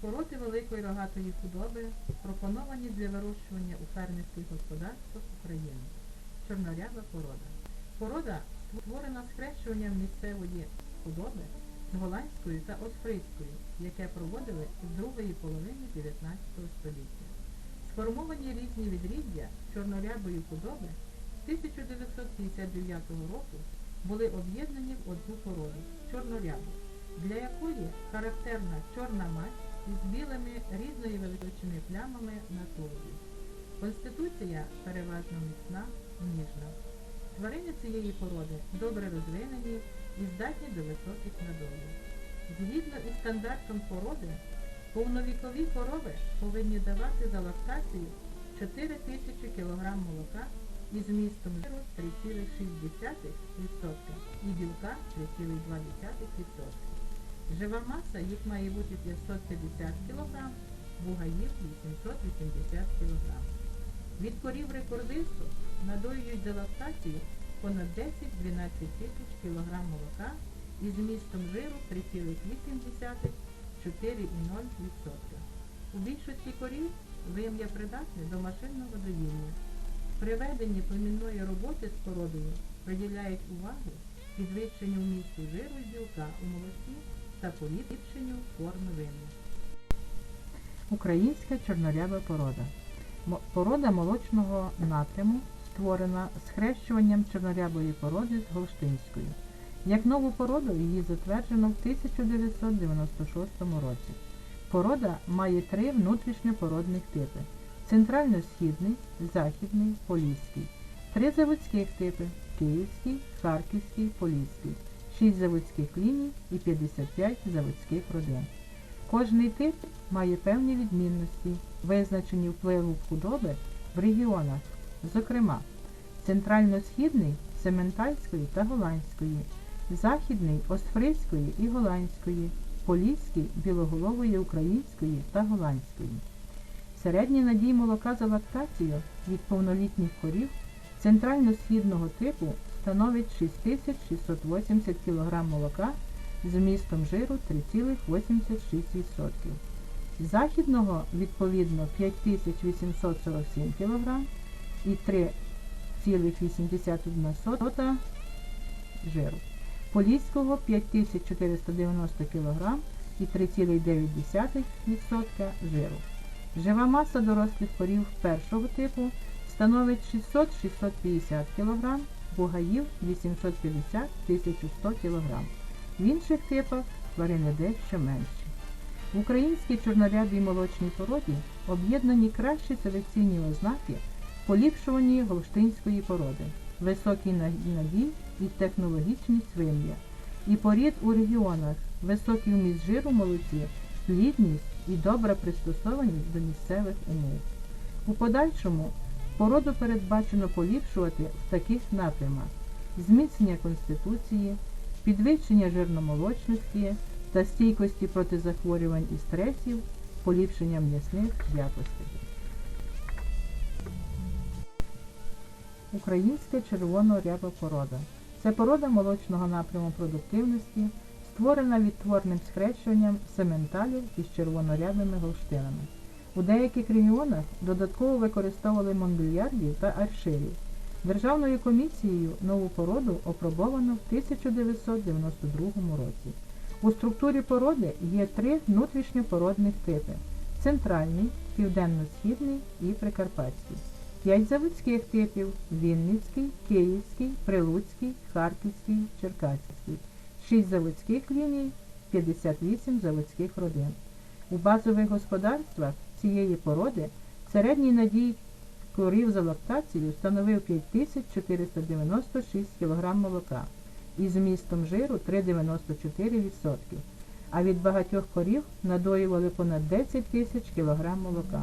Породи великої рогатої худоби пропоновані для вирощування у фермерських господарствах України. Чорноряба порода. Порода створена схрещуванням місцевої худоби з голландською та осфрицькою, яке проводили з другої половини 19 століття. Сформовані різні відріддя чорнорябої худоби з 1959 року були об'єднані в одну породу чорнорябу, для якої характерна чорна мать із білими різної величини плямами на тулубі. Конституція переважно міцна, ніжна. Тварини цієї породи добре розвинені і здатні до високих надолів. Згідно із стандартом породи, повновікові корови повинні давати за лактацію 4 тисячі кг молока із вмістом жиру 3,6% і білка 3,2%. Жива маса їх має бути 550 кг, бугаїв 880 кг. Від корів рекордисту надоюють за лактацію понад 10-12 тисяч кг молока із вмістом жиру 3,8-4,0%. У більшості корів вим'я придатне до машинного доїння. При веденні племінної роботи з породою приділяють увагу підвищенню вмісту жиру і білка у молоці та поліпшенню форми вим'я. Українська чорноряба порода. Порода молочного напряму створена схрещуванням чорнорябої породи з голштинською. Як нову породу її затверджено в 1996 році. Порода має три внутрішньопородних типи: центрально-східний, західний, поліський, три заводських типи київський, харківський, поліський, шість заводських ліній і 55 заводських родин. Кожний тип має певні відмінності, визначені впливу худоби в регіонах, зокрема, центрально-східний сементальської та голландської, західний осфризької і голландської, поліський білоголової української та голландської. Середній надій молока за лактацію від повнолітніх корів центрально-східного типу становить 6680 кг молока з вмістом жиру 3,86%. Західного відповідно 5847 кг і 3,81 жиру. Поліського 5490 кг і 3,9% жиру. Жива маса дорослих корів першого типу становить 600-650 кг, бугаїв 850-1100 кг. В інших типах тварини дещо менші. В українській чорнорябій молочній породі об'єднані кращі селекційні ознаки в поліпшуванні голштинської породи, високий надій і технологічність вим'я, і порід у регіонах, високий вміст жиру молоці, плідність і добра пристосованість до місцевих умов. У подальшому породу передбачено поліпшувати в таких напрямах зміцнення конституції, підвищення жирномолочності та стійкості проти захворювань і стресів, поліпшення м'ясних якостей. Українська червоно-ряба порода. Це порода молочного напряму продуктивності, створена відтворним схрещуванням сементалів із червонорябими голштинами. У деяких регіонах додатково використовували мондульярдів та арширів. Державною комісією нову породу опробовано в 1992 році. У структурі породи є три внутрішньопородних типи центральний, південно-східний і прикарпатський. П'ять заводських типів Вінницький, Київський, Прилуцький, Харківський, Черкаський. Шість заводських ліній, 58 заводських родин. У базових господарствах цієї породи середній надій корів за лактацію становив 5496 кг молока із змістом жиру 3,94%, а від багатьох корів надоювали понад 10 тисяч кг молока.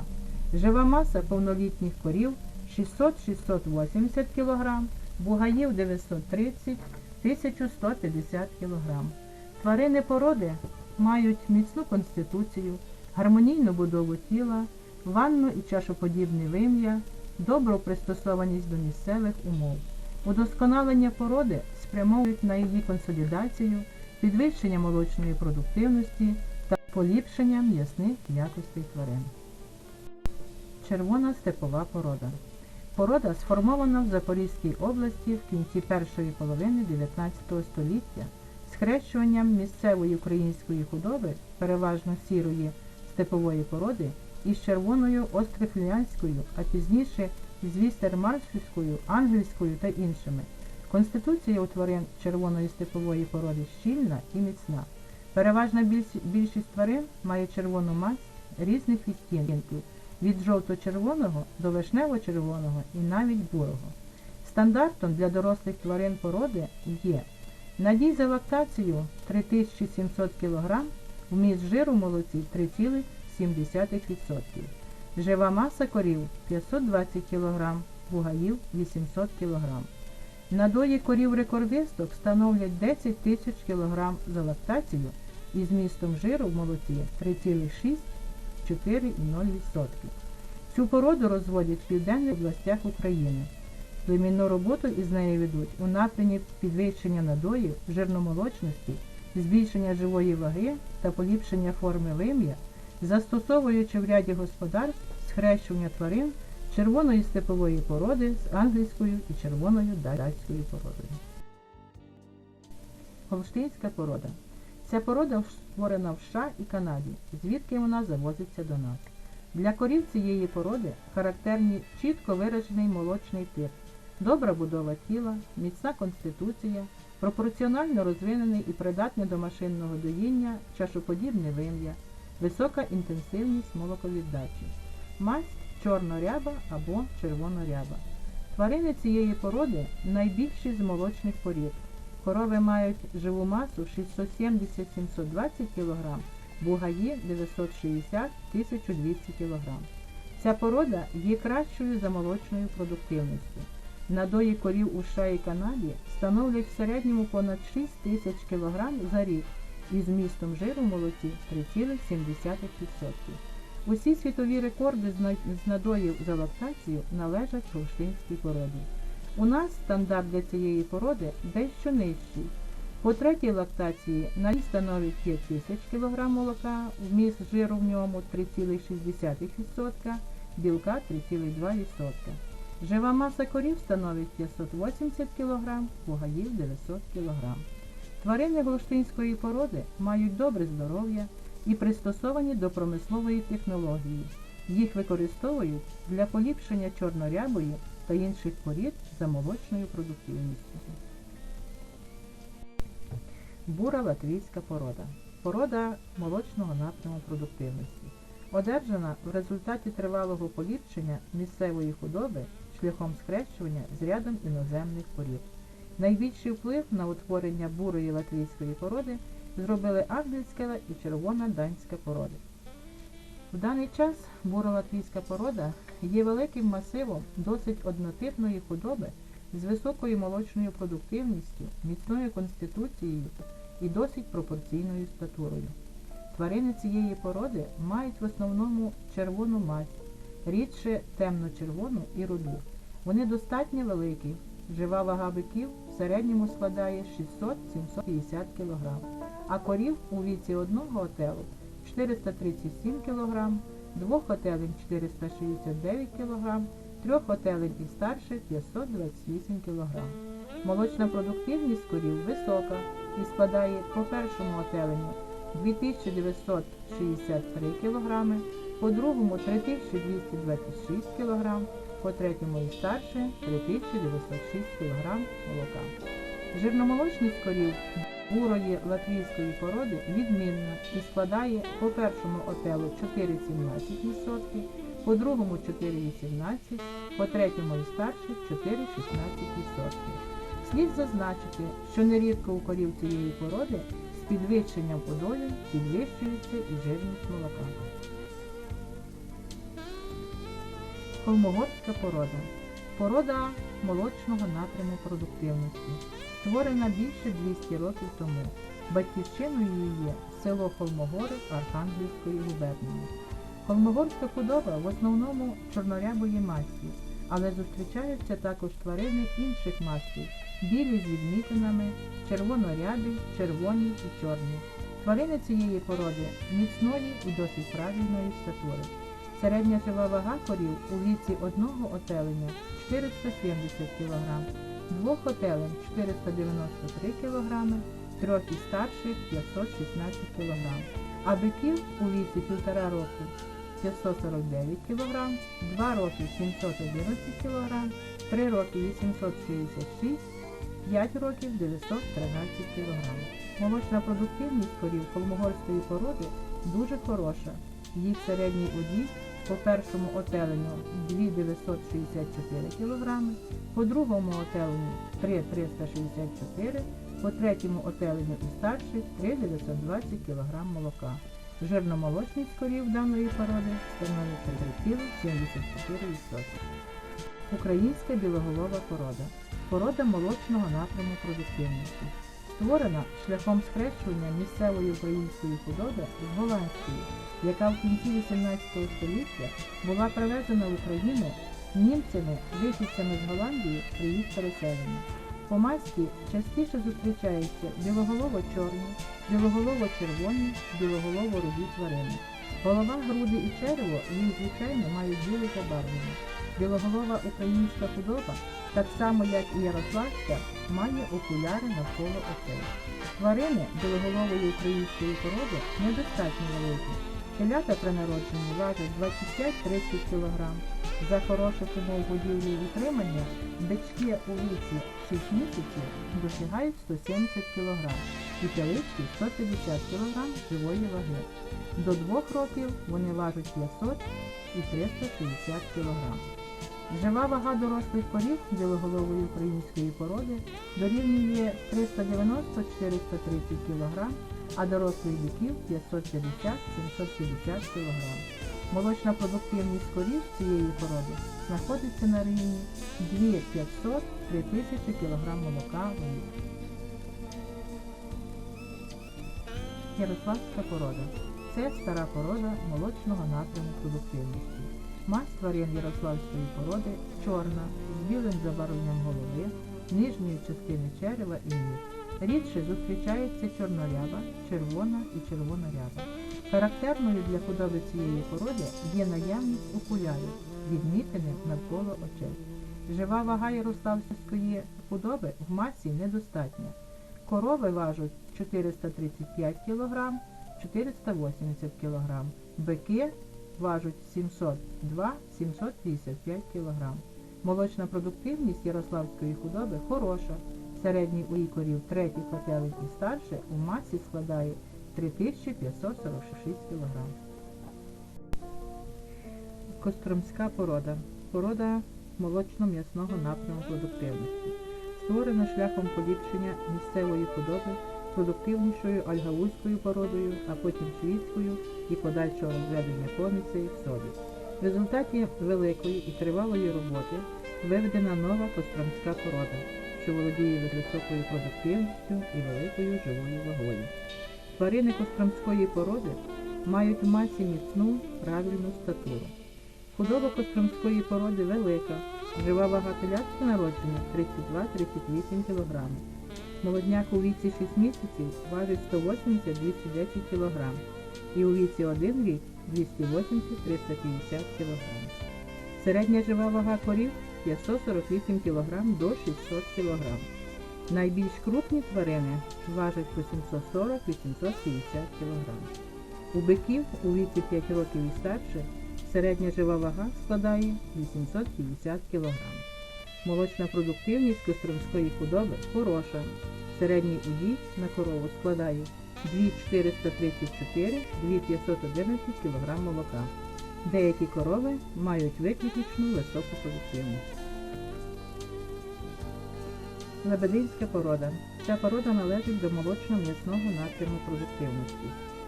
Жива маса повнолітніх корів 600-680 кг, бугаїв 930 1150 кг. Тварини породи мають міцну конституцію, гармонійну будову тіла, ванну і чашоподібне вим'я, добру пристосованість до місцевих умов. Удосконалення породи спрямовують на її консолідацію, підвищення молочної продуктивності та Поліпшення м'ясних якостей тварин. Червона степова порода. Порода сформована в Запорізькій області в кінці першої половини 19 століття схрещуванням місцевої української худоби, переважно сірої степової породи, із червоною острифлянською, а пізніше з вістермаршівською, ангельською та іншими. Конституція у тварин червоної степової породи щільна і міцна. Переважна більшість тварин має червону мазь різних відтінків від жовто-червоного до вишнево-червоного і навіть бурого. Стандартом для дорослих тварин породи є надій за лактацію 3700 кг, вміст жиру молоці 3,7%. Жива маса корів 520 кг, бугаїв 800 кг. Надої корів рекордисток становлять 10 тисяч кг за лактацію і змістом жиру в молоці 3,6-4,0%. Цю породу розводять в південних областях України. Племінну роботу із нею ведуть у напрямі підвищення надоїв, жирномолочності, збільшення живої ваги та поліпшення форми вим'я, застосовуючи в ряді господарств схрещування тварин червоної степової породи з англійською і червоною датською породою. Голштинська порода. Ця порода створена в США і Канаді, звідки вона завозиться до нас. Для корів цієї породи характерні чітко виражений молочний тип, добра будова тіла, міцна конституція, пропорціонально розвинений і придатний до машинного доїння, чашоподібне вим'я, висока інтенсивність молоковіддачі, масть чорно-ряба або червоно-ряба. Тварини цієї породи найбільші з молочних порід. Корови мають живу масу 670-720 кг, бугаї 960-1200 кг. Ця порода є кращою за молочною продуктивністю. Надої корів у США і Канаді становлять в середньому понад 6 тисяч кг за рік і змістом жиру в молоці 3,7%. Усі світові рекорди з надоїв за лактацію належать голштинській породі. У нас стандарт для цієї породи дещо нижчий. По третій лактації на рік становить 5 тисяч кг молока, вміст жиру в ньому 3,6%, білка 3,2%. Жива маса корів становить 580 кг, бугаїв 900 кг. Тварини голштинської породи мають добре здоров'я і пристосовані до промислової технології. Їх використовують для поліпшення чорнорябої та інших порід за молочною продуктивністю. Бура латвійська порода. Порода молочного напряму продуктивності. Одержана в результаті тривалого поліпшення місцевої худоби шляхом схрещування з рядом іноземних порід. Найбільший вплив на утворення бурої латвійської породи зробили англійська і червона данська породи. В даний час бура латвійська порода є великим масивом досить однотипної худоби з високою молочною продуктивністю, міцною конституцією і досить пропорційною статурою. Тварини цієї породи мають в основному червону мазь, рідше темно-червону і руду. Вони достатньо великі. Жива вага биків в середньому складає 600-750 кг, а корів у віці одного отелу 437 кг, двох отелень 469 кг, трьох отелень і старше 528 кг. Молочна продуктивність корів висока і складає по першому отеленню 2963 кг, по другому 3226 кг, по третьому і старше 3906 кг молока. Жирномолочність корів бурої латвійської породи відмінна і складає по першому отелу 4,17%, по другому 4,18%, по третьому і старше 4,16%. Слід зазначити, що нерідко у корів цієї породи з підвищенням подолів підвищується і жирність молока. Холмогорська порода. Порода молочного напряму продуктивності. Створена більше 200 років тому. Батьківщиною її є село Холмогори Архангельської губернії. Холмогорська худоба в основному чорнорябої масті, але зустрічаються також тварини інших мастів, білі з відмітинами, червонорябі, червоні і чорні. Тварини цієї породи міцної і досить правильної статури. Середня жива вага корів у віці одного отелення 470 кг, двох отелень 493 кг, трьох і старших 516 кг, а биків у віці півтора року 549 кг, 2 роки 711 кг, 3 роки 866 5 років 913 кг. Молочна продуктивність корів холмогорської породи дуже хороша. Їх середній удій по першому отеленню 2,964 кг, по другому отеленню 3,364 по третьому отеленню і старших 3,920 кг молока. Жирномолочність корів даної породи становить 3,74%. Українська білоголова порода. Порода молочного напряму продуктивності. Створена шляхом схрещування місцевої української худоби з голландською, яка в кінці 18 століття була привезена в Україну німцями, вихідцями з Голландії при їх переселенні. По масті частіше зустрічаються білоголово-чорні, білоголово-червоні, білоголово-руді тварини. Голова, груди і черево їх звичайно мають біле забарвлення. Білоголова українська худоба, так само як і ярославська, має окуляри навколо очей. Тварини білоголової української породи недостатньо великі. Телята при народженні важать 25-30 кг. За хороших умов будівлі і утримання бички у віці 6 місяців досягають 170 кг і телички 150 кг живої ваги. До 2 років вони важать 500 і 360 кг. Жива вага дорослих корів білоголової української породи дорівнює 390-430 кг, а дорослих биків 550-750 кг. Молочна продуктивність корів цієї породи знаходиться на рівні 2500-3000 кг молока в рік. Ярославська порода. Це стара порода молочного напряму продуктивності. Масть тварин ярославської породи чорна, з білим забарвленням голови, нижньої частини черева і ніг. Рідше зустрічається чорноряба, червона і червоноряба. Характерною для худоби цієї породи є наявність окулярів, відмітених навколо очей. Жива вага ярославської худоби в масі недостатня. Корови важать 435 кг, 480 кг, бики важать 702-755 кг. Молочна продуктивність ярославської худоби хороша. Середній у корів третіх котелень і старше у масі складає 3546 кг. Костромська порода. Порода молочно-м'ясного напряму продуктивності. Створена шляхом поліпшення місцевої худоби продуктивнішою альгавузькою породою, а потім швідською і подальшого розведення коміцеї в собі. В результаті великої і тривалої роботи виведена нова костромська порода, що володіє високою продуктивністю і великою живою вагою. Тварини костромської породи мають в масі міцну правильну статуру. Худоба костромської породи велика, жива вага телятки народження 32-38 кг. Молодняк у віці 6 місяців важить 180-210 кг і у віці 1 рік 280-350 кг. Середня жива вага корів 548 кг до 600 кг. Найбільш крупні тварини важать по 740-850 кг. У биків у віці 5 років і старше середня жива вага складає 850 кг. Молочна продуктивність костромської худоби хороша. Середній удій на корову складає 2434-2511 кг молока. Деякі корови мають виключну високу продуктивність. Лебединська порода. Ця порода належить до молочно-м'ясного напряму продуктивності.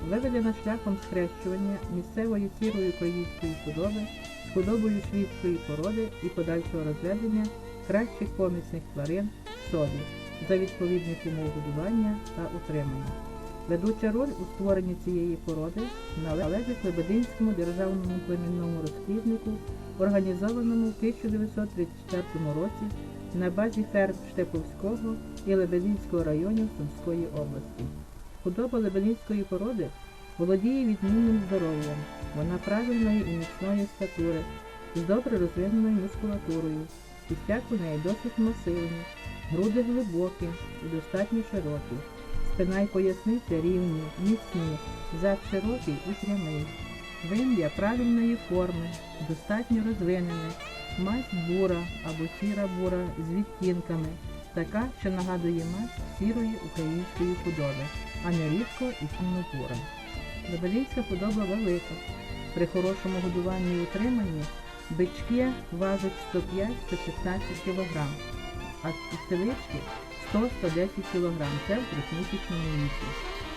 Виведена шляхом схрещування місцевої сірої української худоби з худобою швідської породи і подальшого розведення кращих помісних тварин собі за відповідних умов годування та утримання. Ведуча роль у створенні цієї породи належить Лебединському державному племінному розпліднику, організованому в 1934 році на базі ферм Штеповського і Лебединського районів Сумської області. Худоба лебединської породи володіє відмінним здоров'ям. Вона правильної і міцної статури, з добре розвиненою мускулатурою. Кістяк у неї досить масивний, груди глибокі і достатньо широкі. Спина й поясниця рівні, міцні, зад широкий і прямий. Вим'я правильної форми, достатньо розвинене, масть бура або сіра бура з відтінками, така, що нагадує масть сірої української худоби, а не рідко і темнопура. Лебединська худоба велика. При хорошому годуванні і утриманні бички важать 105-116 кг, а телички 100-110 кг. Це в трьохмісячному віці.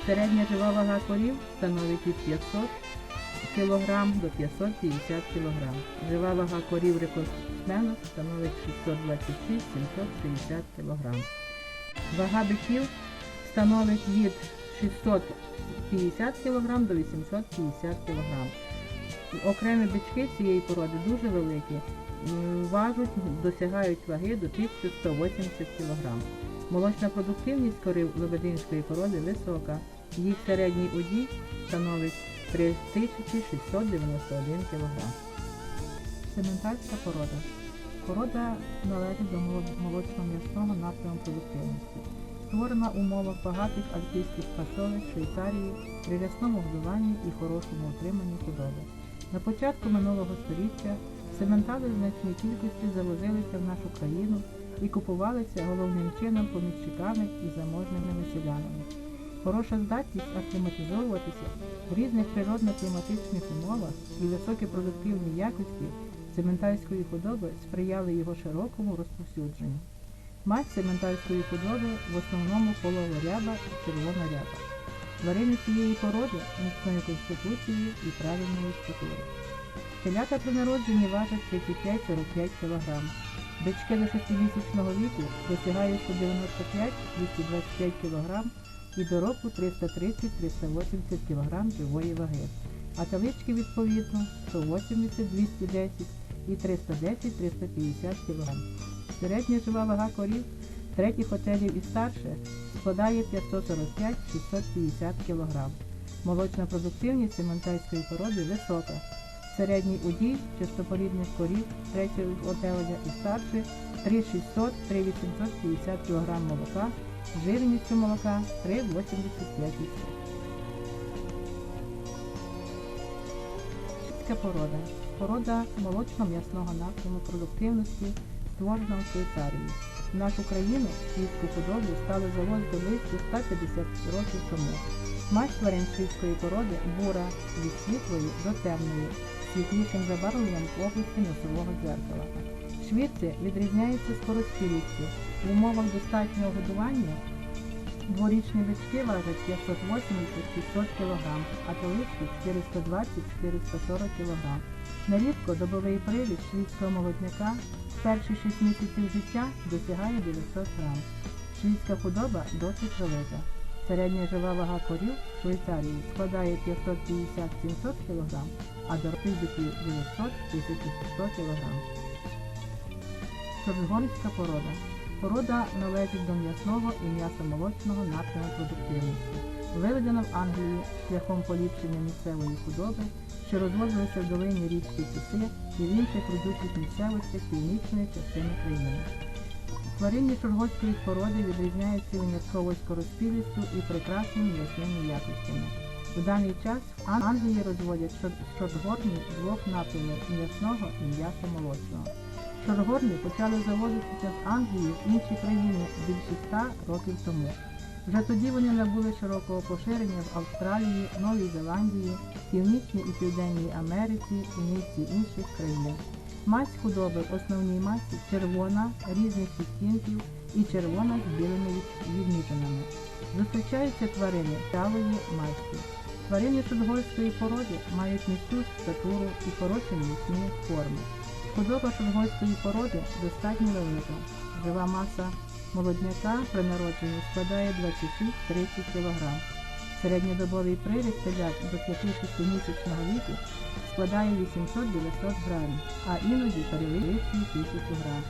Середня жива вага корів становить від 500 кг до 550 кг. Жива вага корів рекордсменів становить 626-760 кг. Вага биків становить від 650 кг до 850 кг. Окремі бички цієї породи дуже великі, важуть, досягають ваги до 1180 кг. Молочна продуктивність корів лебединської породи висока. Їх середній удій становить 3691 кг. Сементальська порода. Порода належить до моло- молочно-м'ясного напряму продуктивності. Створена в умовах багатих альпійських пасовищ Швейцарії при рясному годуванні і хорошому утриманні худоби. На початку минулого століття сементали значній кількості завозилися в нашу країну і купувалися головним чином поміщиками і заможними селянами. Хороша здатність акліматизовуватися в різних природно-кліматичних умовах і високі продуктивні якості сементальської худоби сприяли його широкому розповсюдженню. Мать сементальської худоби в основному половоряба і червона ряба. Тварини цієї породи міцної конституції і правильної статури. Телята при народженні важать 35-45 кг. Бички до 6-місячного віку досягають 195-225 кг і до року 330-380 кг живої ваги, а талички відповідно 180-210 і 310-350 кг. Середня жива вага корів третіх отелів і старше складає 545-650 кг. Молочна продуктивність сементальської породи висока. Середній удій чистопорідних корів третього отеля і старше 3600-3850 кг молока, жирністю молока 3,85%. Порода. Порода молочно-м'ясного напряму продуктивності, створена в Швейцарії. В нашу країну світську худобу стали завозити близько 150 років тому. Мать тварин світської породи бура від світлої до темної, світлішим забарвленням області носового дзеркала. Швидці відрізняються скороспілістю. В умовах достатнього годування дворічні бички важать 580-600 кг, а телички 420-440 кг. Нерідко добовий привід швідського молодняка в перші 6 місяців життя досягає 900 г. Швідська худоба досить велика. Середня жива вага корів в Швейцарії складає 550-700 кг, а дорослих биків 900-1100 кг. Чорногорська порода. Порода належить до м'ясного і м'ясомолочного напряму продуктивності. Виведена в Англії шляхом поліпшення місцевої худоби, що розводилися в долині річки Тіси і в інших родючих місцевостях північної частини країни. Тваринні чоргоцької породи відрізняються винятковою скороспілістю і прекрасними м'ясними якостями. У даний час в Англії розводять шор- шортгорні двох напрямів м'ясного і м'ясо-молочного. Шоргорні почали заводитися з Англії в інші країни більше ста років тому. Вже тоді вони набули широкого поширення в Австралії, Новій Зеландії, Північній і Південній Америці і низці інших країн. Мать худоби в основній масі червона різних відтінків і червона з білими від- відмітинами. Зустрічаються тварини талої масті. Тварини шунгольської породи мають міцну статуру і хороші міцні форми. Худоба шунгольської породи достатньо велика. Жива маса молодняка при народженні складає 26-30 кг. Середньодобовий приріст телят до 5-6 місячного віку складає 800-900 грамів, а іноді перевищує 1000 грам.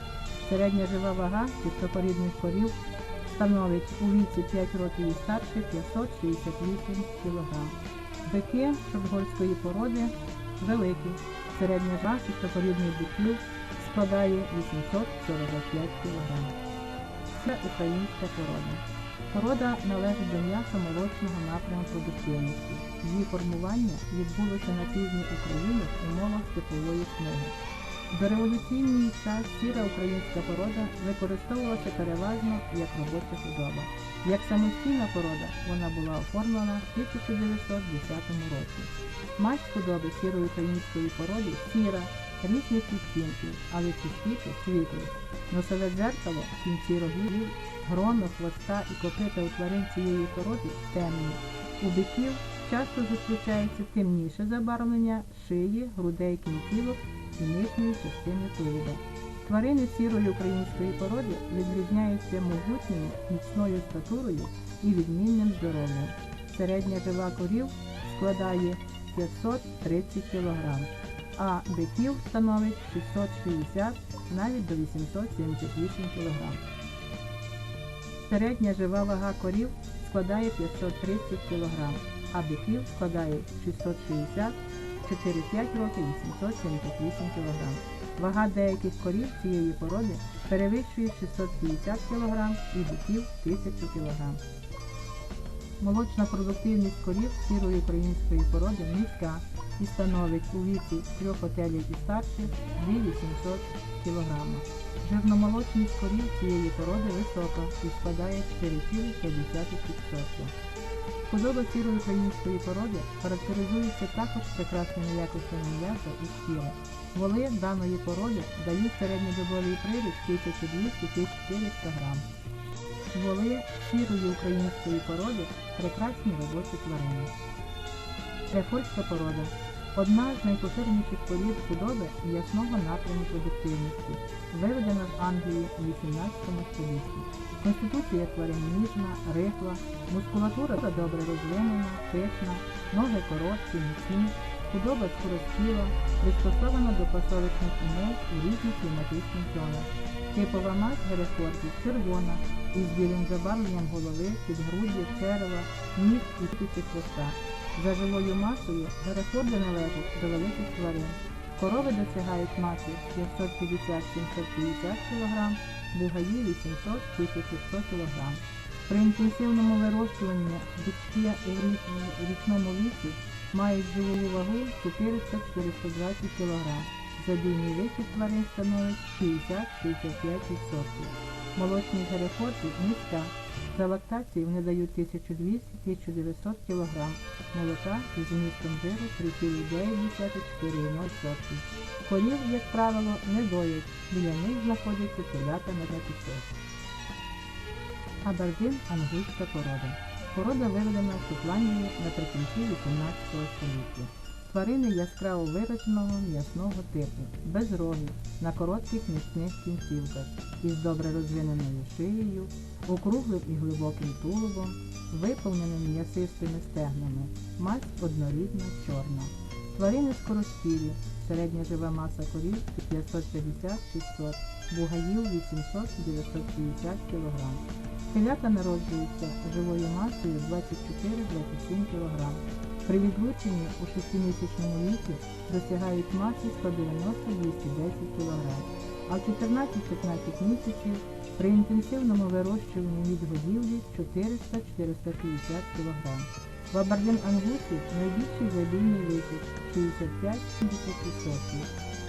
Середня жива вага чистопорідних корів становить у віці 5 років і старше 568 кг. Бики шопгольської породи великі. Середня жахи та порідний биків складає 845 кг. Це українська порода. Порода належить до м'ясо-молочного напряму продуктивності. Її формування відбулося на півдні України в умовах теплової смуги. До революційний час сіра українська порода використовувалася переважно як робоча худоба. Як самостійна порода вона була оформлена в 1910 році. Мать худоби сірої української породи сіра, різних відтінків, але частіше світлі. Носове дзеркало, кінці рогів, гроно, хвоста і копита у тварин цієї породи темні. У биків часто зустрічається темніше забарвлення шиї, грудей кінцівок і нижньої частини тулуба. Тварини сірої української породи відрізняються могутньою, міцною статурою і відмінним здоров'ям. Середня жива корів складає 530 кг, а биків становить 660 навіть до 878 кг. Середня жива вага корів складає 530 кг, а биків складає 660 4-5 років 878 кг. Вага деяких корів цієї породи перевищує 650 кг і биків 1000 кг. Молочна продуктивність корів сірої української породи низька і становить у віці трьох отелів і старше 2800 кг. Жирномолочність корів цієї породи висока і складає 4,5%. Худоба сірої української породи характеризується також прекрасними якостями м'яса і шкіри. Воли даної породи дають середньодобовий приріст 1200-1400 грам. Воли сірої української породи прекрасні робочі тварини. Рефольська порода одна з найпоширеніших порід худоби ясного напряму продуктивності, виведена в Англії у 18 столітті. Конституція тварин ніжна, рихла, мускулатура добре розвинена, пишна, ноги короткі, міцні, худоба скороспіла, пристосована до пасовичних умов у різних кліматичних зонах. Типова мать герефордів червона, із білим забарвленням голови, підгруддя, черева, ніг і тисячі хвоста. За живою масою герефорди належать до великих тварин. Корови досягають маси 550-750 кг, бугаї 800-1100 кг. При інтенсивному вирощуванні бички у річному віці мають живу вагу 400-420 кг. Забійний вихід тварин становить 60-65%. Молочність герефордів низька. За лактацію вони дають 1200-1900 кг. Молока із змістом жиру 3,9-4,0%. Корів, як правило, не доять, біля них знаходяться телята на пісок. Абердин ангульська порода. Порода виведена в Шотландії наприкінці 18 століття. Тварини яскраво вираженого м'ясного типу, без рогів, на коротких міцних кінцівках, із добре розвиненою шиєю, округлим і глибоким тулубом, виповненими м'ясистими стегнами, масть однорідна чорна. Тварини скороспілі, середня жива маса корів 550-600, бугаїв 800-950 кг. Телята народжуються живою масою 24-27 кг. При відлученні у 6-місячному віці досягають маси 190-210 кг, а в 14-15 місяців при інтенсивному вирощуванні відгодівлі 400-450 кг. В Абардин Ангусі найбільший забійний вихід 65-70%.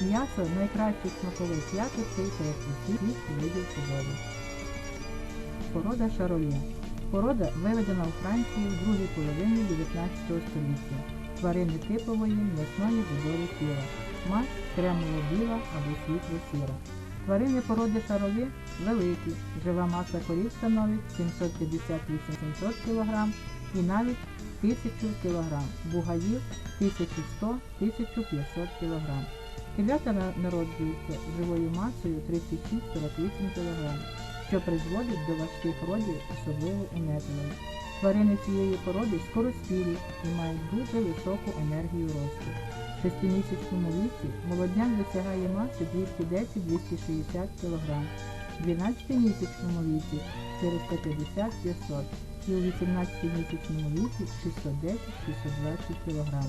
М'ясо найкращих смакових якостей серед усіх видів худоби. Порода шаролє. Порода виведена у Франції в другій половині 19 століття. Тварини типової м'ясної будови тіла. Масть кремово-біла або світло-сіра. Тварини породи шаролі великі. Жива маса корів становить 750-800 кг і навіть 1000 кг. Бугаїв 1100-1500 кг. Телята на- народжуються живою масою 36-48 кг що призводить до важких родів, особливо у. Тварини цієї породи скороспілі і мають дуже високу енергію росту. В шестимісячному віці молодняк досягає маси 210-260 кг. в 12-місячному віці 450-500 і у 18-місячному віці 610-620 кг.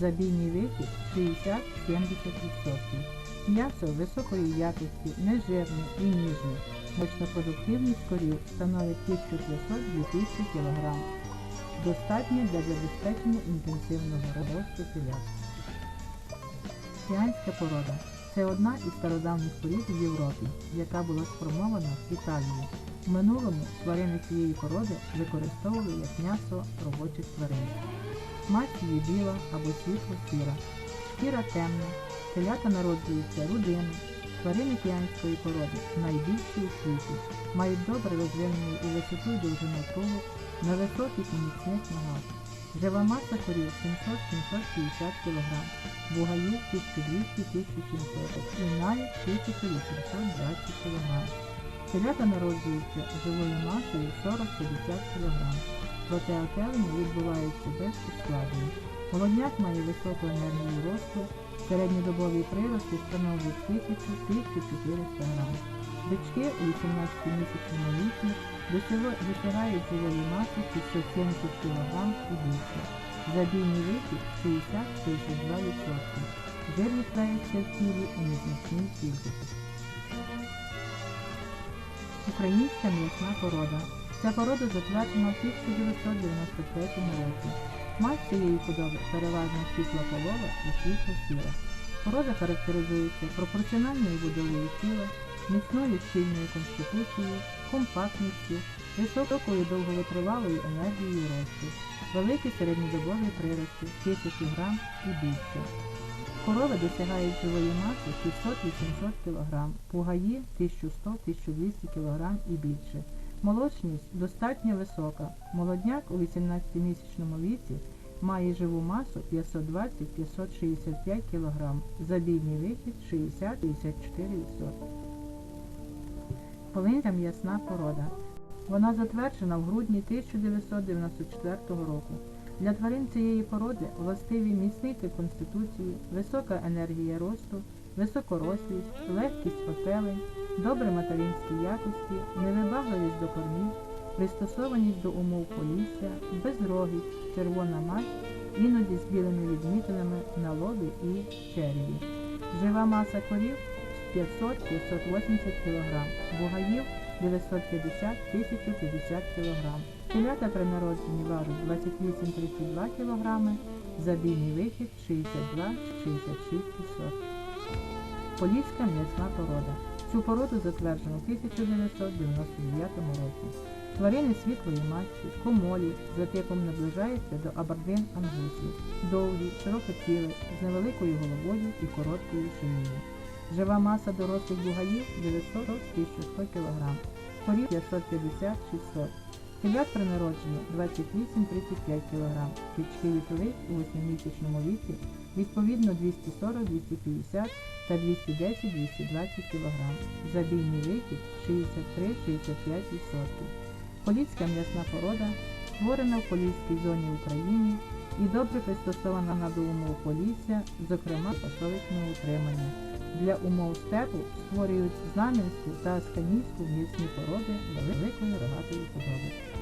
Забійний вихід 60-70%. М'ясо високої якості, нежирне і ніжне. Мочнопродуктивність корів становить 1500-2000 кг. Достатньо для забезпечення інтенсивного росту телят. Сіанська порода це одна із стародавніх порід в Європі, яка була сформована в Італії. В минулому тварини цієї породи використовували як м'ясо робочих тварин. Мать її біла або світло-сіра, шкіра темна, телята народжуються рудими. Тварини кіанської породи найбільші у світі, мають добре розвинену і висоту і довжину трубок на високих і міцних ногах. Жива маса корів 700-750 кг, бугаїв 1200-1700 і навіть 1820 кг. Телята народжуються живою масою 40-50 кг, проте отелення відбувається без ускладнень. Молодняк має високу енергію росту, середньодобові прирости становлять 1000-1400 г. Бички у 18-місячному віці досягають живої маси 670 кг і більше. Забійний вихід 60-62%. Жир відправляється в тілі у незначній кількості. Українська м'ясна порода. Ця порода затверджена в 1993 році. Мать цієї худоби переважно світлополова і світло-сіра. Порода характеризується пропорціональною будовою тіла, міцною щільною конституцією, компактністю, високою довговитривалою енергією росту, великі середньодобові прирости 1000 грам і більше. Корови досягають живої маси 600-800 кг, пугаї 1100-1200 кг і більше. Молочність достатньо висока. Молодняк у 18-місячному віці має живу масу 520-565 кг, забійний вихід 60-54%. Полинська м'ясна порода. Вона затверджена в грудні 1994 року. Для тварин цієї породи властиві міцний тип конституції, висока енергія росту, високорослість, легкість отелень, добре материнські якості, невибагливість до кормів, пристосованість до умов полісся, безрогість, червона мать, іноді з білими відмітинами на лобі і череві. Жива маса корів 500-580 кг, бугаїв 950-1050 кг. Телята при народженні важать 28-32 кг, забійний вихід 62-66%. Поліська м'ясна порода. Цю породу затверджено в 1999 році. Тварини світлої масті, комолі, за типом наближаються до абардин ангусів, довгі, широкотілі, з невеликою головою і короткою шиєю. Жива маса дорослих бугаїв 900-1100 кг, корів 550-600 Телят при народженні 28-35 кг, кички вітових у 8-місячному віці відповідно 240-250 та 210-220 кг. Забійний вихід 63-65%. Поліська м'ясна порода створена в поліській зоні України і добре пристосована до умов полісся, зокрема пасовичного утримання. Для умов степу створюють знаменську та асканійську м'ясні породи великої рогатої худоби.